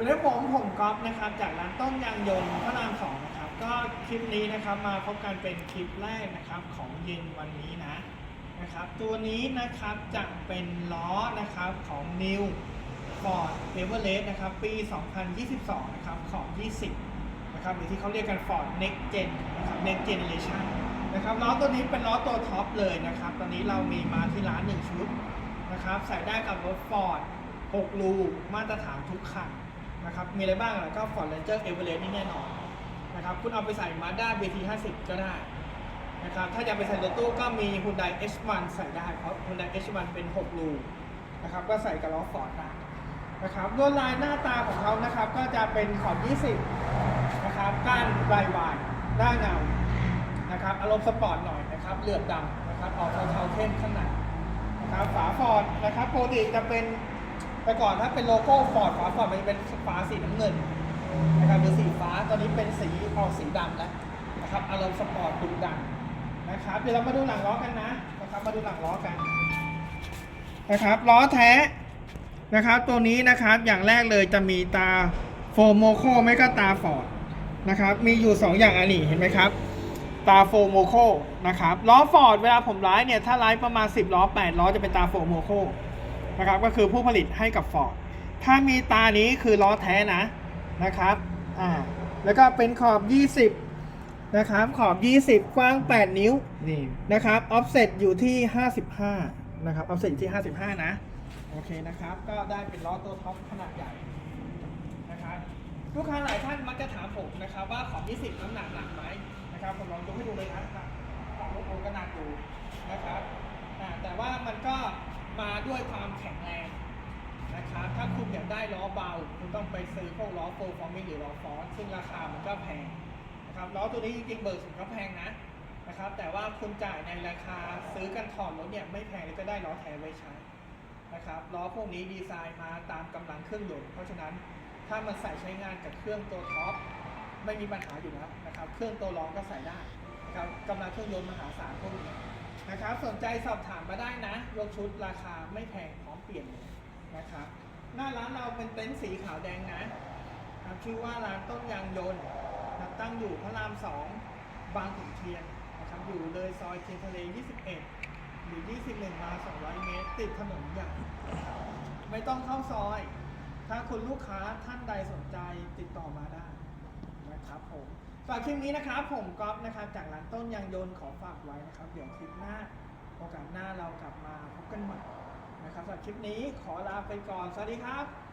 สวัสดีครับผมผมก๊อฟนะครับจากร้านต้นยางยนต์พระรามสองนะครับก็คลิปนี้นะครับมาพบกันเป็นคลิปแรกนะครับของเย็นวันนี้นะนะครับตัวนี้นะครับจะเป็นล้อนะครับของ New Ford Everest นะครับปี 2022 นะครับของ 20 นะครับหรือที่เขาเรียกกัน Ford Next Gen นะครับ Next Generation นะครับล้อตัวนี้เป็นล้อตัวท็อปเลยนะครับตอนนี้เรามีมาที่ร้าน 1 ชุดนะครับใส่ได้กับรถ Ford 6รูมาตรฐานทุกคัน นะครับ มีอะไรบ้างล่ะก็ Ford Ranger Everest นี่แน่นอนนะครับ คุณเอาไปใส่ Mazda BT50 ก็ได้นะครับ ถ้าอยากไปใส่รถตู้ก็มี Hyundai H1 ใส่ได้ เพราะ Hyundai H1 เป็น 6 รูนะครับ ก็ใส่กับล้อ Ford ได้นะครับลวดลายหน้าตาของเขานะครับ ก็จะเป็นขอบ 20 นะครับ ก้านลายวายหน้าเงานะครับ อารมณ์สปอร์ตหน่อยนะครับ เหลือบดำนะครับ ออกเทาๆเข้มข้างในนะครับ ฝาฟอร์ดนะครับ โปกติจะเป็น แต่ก่อนถ้าเป็นโลโก้ฟอร์ดฝาฟอร์ดมันจะเป็นฝาสีน้ำเงินนะครับหรือสีฟ้าตอนนี้เป็นสีออกสีดำแล้วนะครับอารมณ์สปอร์ตดุดันนะครับเดี๋ยวเรามาดูหลังล้อกันนะนะครับมาดูหลังล้อกันนะครับล้อแท้นะครับตัวนี้นะครับอย่างแรกเลยจะมีตาโฟโมโคไม่ก็ตาฟอร์ดนะครับมีอยู่ 2 อย่างอันนี้เห็นไหมครับตาโฟโมโคนะครับล้อฟอร์ดเวลาผมไลฟ์เนี่ยถ้าไลฟ์ประมาณ 10ล้อ8ล้อจะเป็นตาโฟโมโค นะครับก็คือผู้ผลิตให้กับฟอร์ดถ้ามีตานี้คือล้อแท้นะนะครับอ่าแล้วก็เป็นขอบ 20 นะครับ ขอบ 20 กว้าง 8 นิ้วนี่นะครับออฟเซตอยู่ที่ 55 นะครับออฟเซตอยู่ที่ 55 นะ โอเคนะครับ ก็ได้เป็นล้อตัวท็อปขนาดใหญ่นะครับลูกค้าหลายท่านมักจะถามผมนะครับ ว่าขอบ 20 น้ำหนักหนักไหมนะครับผมลองยกให้ดูเลยนะครับของรถโอกระนาดดูนะครับอ่าแต่ว่ามันก็ มาด้วยความแข็งแรงนะครับถ้าคุณอยากได้ล้อเบา คุณต้องไปซื้อพวกล้อโฟร์ฟอร์มิหรือล้อฟอสซึ่งราคามันก็แพงนะครับล้อตัวนี้จริงๆเบอร์สุดก็แพงนะนะครับแต่ว่าคุณจ่ายในราคาซื้อกันถอดรถเนี่ยไม่แพงแล้วจะได้ล้อแท้ไว้ใช้นะครับล้อพวกนี้ดีไซน์มาตามกำลังเครื่องยนต์เพราะฉะนั้นถ้ามันใส่ใช้งานกับเครื่องตัวท็อปไม่มีปัญหาอยู่แล้วนะครับ เครื่องตัวรองก็ใส่ได้นะครับกำลังเครื่องยนต์มหาศาลพวกนี้ นะครับสนใจสอบถามมาได้นะ ยกชุดราคาไม่แพงพร้อมเปลี่ยนนะครับหน้าร้านเราเป็นเต็นท์สีขาวแดงนะครับชื่อว่าร้านต้นยางยนต์นะตั้งอยู่พระรามสองบางขุนเทียนนะครับอยู่เลยซอยเทียนทะเล 21 หรือ 21 มา 200 เมตร ติดถนนใหญ่ไม่ต้องเข้าซอย ถ้าคุณลูกค้าท่านใดสนใจติดต่อมาได้นะครับผม ฝากคลิปนี้นะครับผมก๊อฟนะครับจากร้านต้นยางยนต์ขอฝากไว้นะครับ เดี๋ยวคลิปหน้าโอกาสหน้าเรากลับมาพบกันใหม่นะครับสำหรับคลิปนี้ขอลาไปก่อน สวัสดีครับ